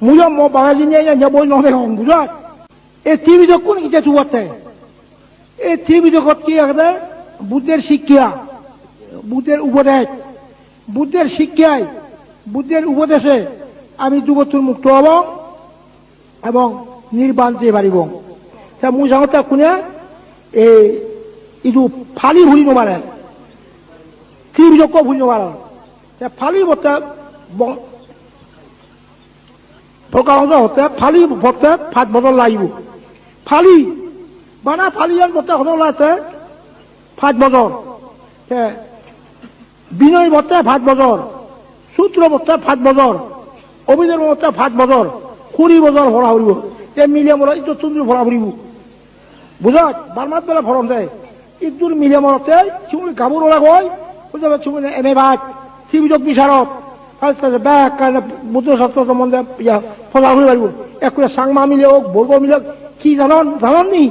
무려 뭐 바가지냐 냐 뭐 너네 형 무려 এ TV তো কোন কিছু চুয়াতে এ টিভি তো কত কি আগে বুদ্ধের শিক্ষা বুদ্ধের উপদেশ বুদ্ধের শিক্ষায় বুদ্ধের উপদেশে আমি যুগতুর মুক্ত হব এবং নির্বাণ যে পারিব তা মোৰ যাওঁতে কোনে এই ইটো ফালি ভুলি নোৱাৰে টিভিজক ভুলি নোৱাৰে তে ফালি বতে প্রকাশ হতে ফালি বতে ফাট বদল লাগিব। ফালি, বানা ফালিয়ান বতে হতে ফাট বদল বিনয় বতে ভাত বজর সূত্র বতে ভাত বজর অভিযোগ বতে ভাত বজর খুরি বজর ভরা হরিব তে মিলে মরা ইটো তুন্দ্র ভরা হরিব বুঝাত বারমাত বেলা ভরম দেয় ইটোর মিলে মরতে চুমুলি গাবুর ওরা গয় এম এ ভাত টিভিজক বিচারত সম্বন্ধে ইয়া ফলা হয়ে পারিব একরে সাংমা মিলে হোক বর্গ মিলে হোক, কি জানন জানন নি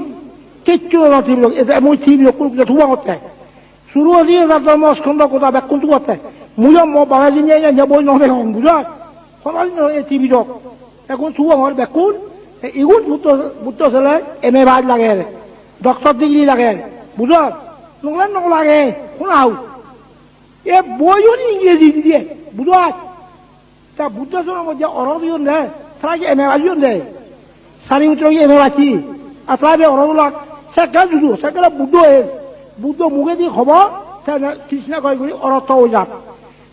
কিচ্ছু জানো টিভিজক এটা মই টিভিজক কোনো থুবা করতে শুরু আছে তার ধর্ম স্কন্ধ কথা ব্যাক কোনটু করতে মুজো ম বাগাজি নিয়ে যা বই নহে হন বুঝা? সবাই এই টিভি যোগ এখন শুভ আমার ব্যাকুল ইগুন বুদ্ধ বুদ্ধ ছেলে এম এ বাজ লাগে। ডক্টর ডিগ্রি লাগে। বুঝা? নগলে নগ লাগে। শোনাও। এ বইও ইংরেজি দিয়ে বুঝা তা বুদ্ধ ছেলে মধ্যে অরব ইউন দে তারা কি এম এ বাজ ইউন দে। সারি কি এম এ বাজি আর তারা অরব লাগ। সেকা যুদু সেকা বুদ্ধ এর বুদ্ধ মুখে দিয়ে খবর কৃষ্ণ কয় করি অরথ হয়ে যাক।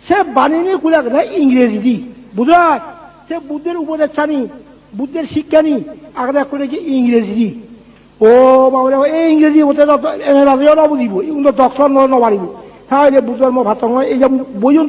সে বানিয়ে কুলা কথা ইংরেজি দি, বুঝা সে বুদ্ধের উপদেশ চানি বুদ্ধের শিক্ষা নি আগে করে কি ইংরেজি দি। ও বাবুরে এই ইংরেজি হতে এম এ বাজিও তাহলে বুদ্ধর মো ভাত এই যে বইজন